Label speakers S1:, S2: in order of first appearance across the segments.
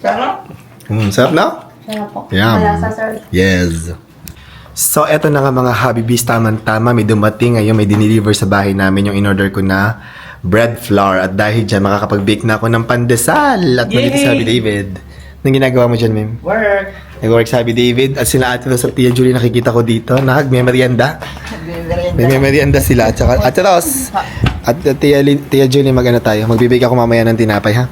S1: Sarap.
S2: Mm, sarap na?
S1: Sarap po.
S2: Yum.
S1: Malasa, sir.
S2: Yes. So, eto na nga mga Habibis, tama-tama, may dumating ngayon, may diniliver sa bahay namin yung in-order ko na bread flour. At dahil dyan, makakapag-bake na ako ng pandesal. At
S1: Yay!
S2: maliit sabi David. Anong ginagawa mo dyan, Mim?
S1: Work.
S2: Nag-work sabi David. At sila ate at Tia Julie nakikita ko dito. Nahag, may merienda. May may merienda sila. At saka, Ate Ros. At uh, Tia, Lin- Tia Julie, mag-ano tayo? Magbibake ako mamaya ng tinapay, ha?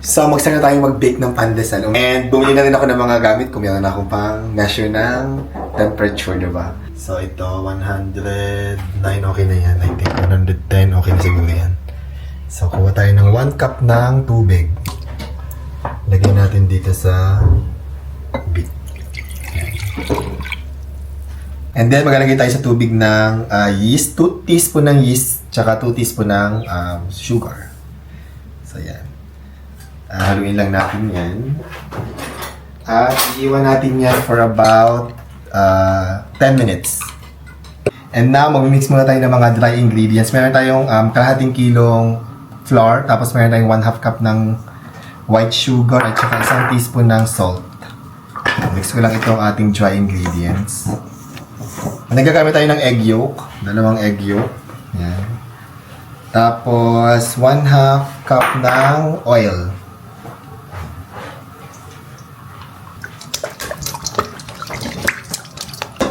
S2: So, magsana tayong mag-bake ng pandesal. And bumili na rin ako ng mga gamit kung meron akong pang measure ng temperature, di ba? So, ito, 109, okay na yan. I think 110, okay na siguro yan. So, kuha tayo ng 1 cup ng tubig. Lagyan natin dito sa big. And then, maglalagay tayo sa tubig ng ah, yeast. 2 teaspoon ng yeast, tsaka 2 teaspoon ng um, sugar. So, yan. Ah, haluin lang natin yan. At iiwan natin yan for about ah, 10 minutes. And now, mag-mix muna tayo ng mga dry ingredients. Meron tayong um, kalahating kilong flour, tapos meron tayong 1 half cup ng white sugar, at saka isang teaspoon ng salt. Mix ko lang itong ating dry ingredients. Nagagamit tayo ng egg yolk. Dalawang egg yolk. Yan. Tapos, 1 half cup ng oil.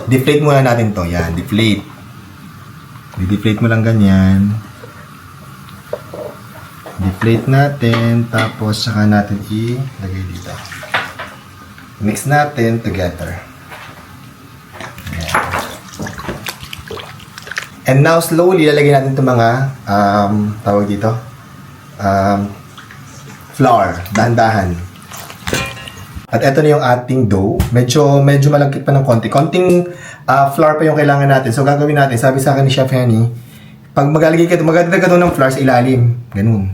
S2: Deflate muna natin to. Yan, deflate. I-deflate mo lang ganyan. Deflate natin. Tapos, saka natin ilagay dito. Mix natin together. Yan. And now, slowly, lalagyan natin itong mga, um, tawag dito, um, flour. Dahan-dahan. At ito na yung ating dough. Medyo, medyo malagkit pa ng konti. Konting ah, flour pa yung kailangan natin. So, gagawin natin, sabi sa akin ni Chef Henny, pag maglalagay ka, magdadagdag ka doon ng flour sa ilalim. Ganun.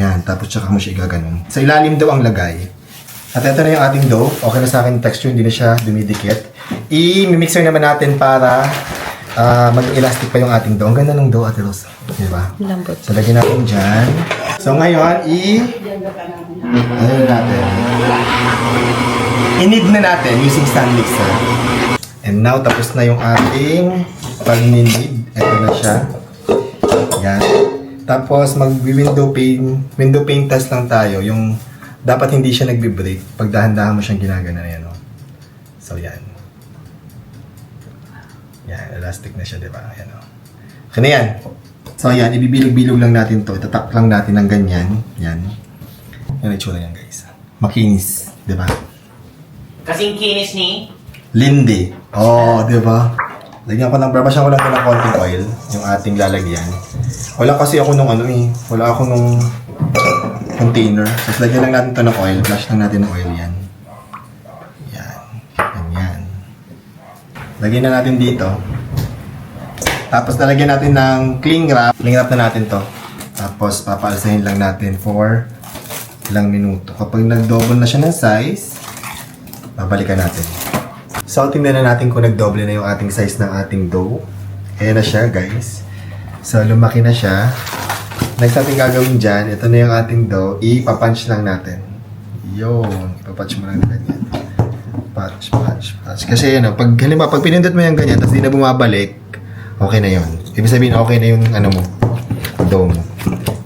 S2: Yan. Tapos, tsaka mo siya igaganon. Sa ilalim daw ang lagay. At ito na yung ating dough. Okay na sa akin texture, hindi na siya dumidikit. I-mixer naman natin para ah, maging elastic pa yung ating dough. Ang ganda ng dough, Ate Rose. Di ba?
S1: Lambot.
S2: So, lagyan natin dyan. So, ngayon, i... Ano natin? Inid na natin using stand mixer. And now, tapos na yung ating pag-ninid. Ito na siya. Yan. Tapos, mag-window pane, window pane test lang tayo. Yung, dapat hindi siya nagbe-break. Pag dahan-dahan mo siyang ginagana yan, no? So, yan. Yan, elastic na siya, di ba? Yan, o. Okay na yan. So, yan, ibibilog-bilog lang natin to. Itatak lang natin ng ganyan. Yan. Yan ang itsura yan, guys. Makinis, di ba?
S3: Kasing kinis ni
S2: Lindy. Oo, oh, di ba? Lagyan ko ng, babasyan ko lang ito ng konting oil, yung ating lalagyan. Wala kasi ako nung ano eh, wala ako nung container. So, lagyan lang natin ito ng oil, flash lang natin ng oil yan. Yan. Ganyan. Lagyan na natin dito. Tapos lalagyan natin ng cling wrap. Cling wrap na natin to. Tapos papaalsahin lang natin for ilang minuto. Kapag nag-double na siya ng size, babalikan natin. So, tingnan na natin kung nagdoble na yung ating size ng ating dough. Ayan na siya, guys. So, lumaki na siya. Next natin gagawin dyan, ito na yung ating dough. Ipapunch lang natin. Yun. Ipapunch mo lang na ganyan. Punch, punch, punch. Kasi yun, oh, pag, halimbawa, pag pinindot mo yung ganyan, tapos di na bumabalik, okay na yun. Ibig sabihin, okay na yung ano mo, dough mo.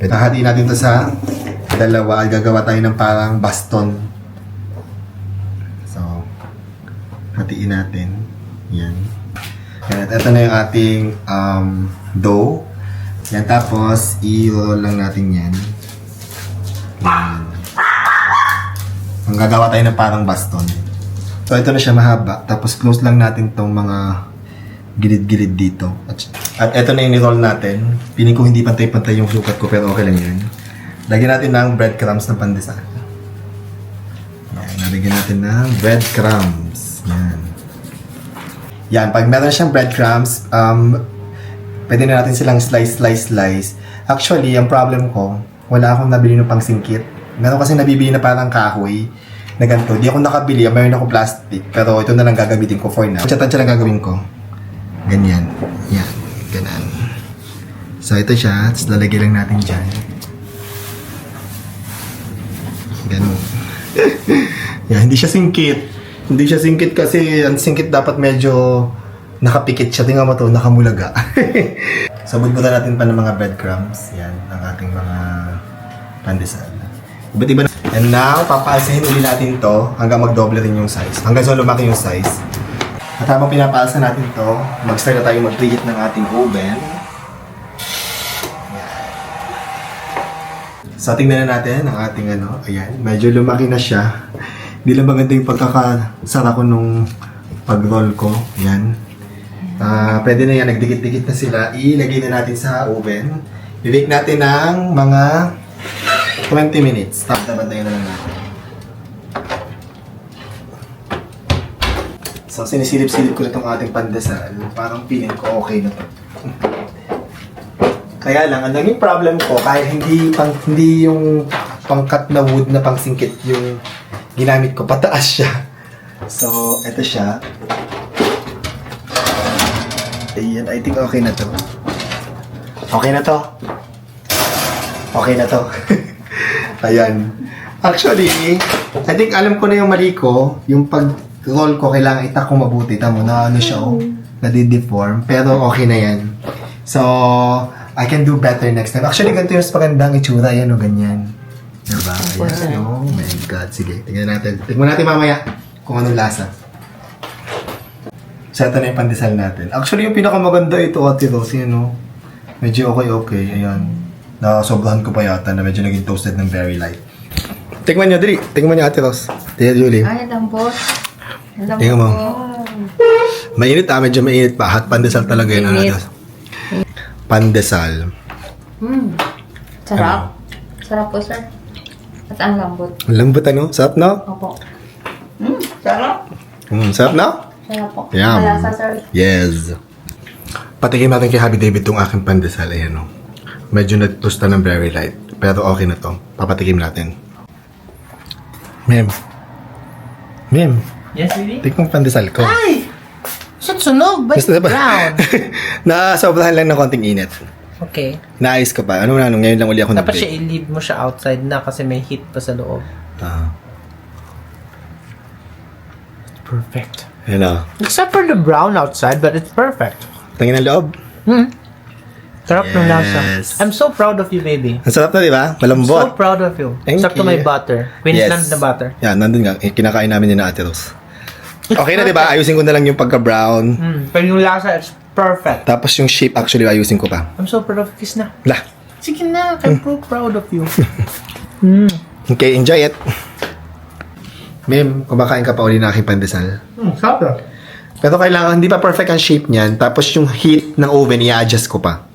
S2: Hatiin natin to sa dalawa at gagawa tayo ng parang baston So, hatiin natin. Yan. Yan. At ito na yung ating um, dough. Yan. Tapos, i-roll lang natin yan. Yan. Ang gagawa tayo ng parang baston. So, ito na siya mahaba. Tapos, close lang natin tong mga gilid-gilid dito. At, at ito na yung ni-roll natin. Piling ko hindi pantay-pantay yung sukat ko, pero okay lang yan. Lagyan natin ng breadcrumbs ng pandesal. Yan, nalagyan natin ng breadcrumbs. Yan. Yan, pag meron siyang breadcrumbs, um, pwede na natin silang slice, slice, slice. Actually, ang problem ko, wala akong nabili ng pangsingkit. Meron kasi nabibili na parang kahoy na ganito. Di ako nakabili, mayroon ako plastic. Pero ito na lang gagamitin ko for now. Tansya-tansya lang gagawin ko. Ganyan. Yan. Ganan. So, ito siya. Tapos lalagay lang natin dyan. Ganun. Yan, hindi siya singkit. Hindi siya singkit kasi ang singkit dapat medyo nakapikit siya. Tingnan mo to, nakamulaga. so, budbutan natin pa ng mga breadcrumbs. Yan, ng ating mga pandesal. Iba't iba. And now, papaasahin uli natin to hanggang magdoble rin yung size. Hanggang sa lumaki yung size. At habang pinapaasa natin to, mag-start na tayo mag-preheat ng ating oven. So, tingnan na natin ang ating ano. Ayan, medyo lumaki na siya. Hindi lang maganda yung pagkakasara ko nung pag-roll ko. Ayan. Ah, pwede na yan. Nagdikit-dikit na sila. Ilagay na natin sa oven. I-bake natin ng mga 20 minutes. Tapos nabantayan na lang natin. So, sinisilip-silip ko na itong ating pandesal. Parang feeling ko okay na to. Kaya lang, ang naging problem ko, kahit hindi pang hindi yung pangkat na wood na pangsingkit yung ginamit ko, pataas siya. So, eto siya. Ayan, I think okay na to. Okay na to. Okay na to. Ayan. Actually, I think alam ko na yung mali ko. Yung pag-roll ko, kailangan itak ko mabuti. Tamo na ano siya, oh. Nadideform. Pero okay na yan. So, I can do better next time. Actually, ganito yung magandang itsura. Yan o, ganyan. Diba? Ayan. Oh my God. Sige, tingnan natin. Tingnan natin mamaya kung anong lasa. So, ito na yung pandesal natin. Actually, yung pinakamaganda ito, Ate Rosie, ano? Medyo okay-okay. Ayan. Nakasobrahan ko pa yata na medyo naging toasted ng very light. Tingnan nyo, Dri. Tingnan nyo, Ate Ros. Tingnan, Julie.
S1: Ay, lambot. Lambot
S2: Tingnan mo. Mainit ah, medyo mainit pa. Hot pandesal talaga yun. Ano. Pandesal.
S1: Hmm. Sarap. Sarap po, sir. At ang lambot.
S2: Ang Lambot ano? Sarap no?
S1: Opo. Hmm, sarap.
S2: Mm, sarap no?
S1: Sarap po.
S2: Yum.
S1: Malasa, sir.
S2: Yes. Patikim natin kay Happy David tong aking pandesal. Ayan o. Medyo natusta ng very light. Pero okay na to. Papatikim natin. Mem. Mem.
S3: Yes, baby?
S2: Tikmang pandesal ko.
S3: Ay! Shit, sunog! Ba't
S2: Gusto na ba?
S3: brown?
S2: Nasobrahan lang ng konting init.
S3: Okay.
S2: Naayos ko pa. Ano na, ano, ngayon lang uli ako
S3: Dapat siya
S2: nag-bake.
S3: i-leave mo siya outside na kasi may heat pa sa loob.
S2: Ah.
S3: Perfect.
S2: Ayan o.
S3: Except for the brown outside, but it's perfect.
S2: Tingin ang loob.
S3: Hmm. Sarap ng lasa.
S2: Yes.
S3: I'm so proud of you, baby.
S2: Ang sarap na, di ba?
S3: So
S2: Malambot.
S3: proud of you.
S2: Thank
S3: Except to
S2: you.
S3: my butter. Queensland na butter.
S2: Yan, nandun nga. Eh, Kinakain namin yun na Ate Rose. Okay na, di ba? Ayusin ko na lang yung pagka-brown.
S3: Hmm. Pero yung lasa, it's perfect.
S2: Tapos yung shape, actually, ayusin ko pa.
S3: I'm so proud of kiss na.
S2: Lah.
S3: Sige na, I'm so proud of you. Hmm.
S2: Okay, enjoy it. Mem, kumakain ka pa uli na aking pandesal.
S3: Hmm, sarap.
S2: Pero kailangan, hindi pa perfect ang shape niyan. Tapos yung heat ng oven, i-adjust ko pa.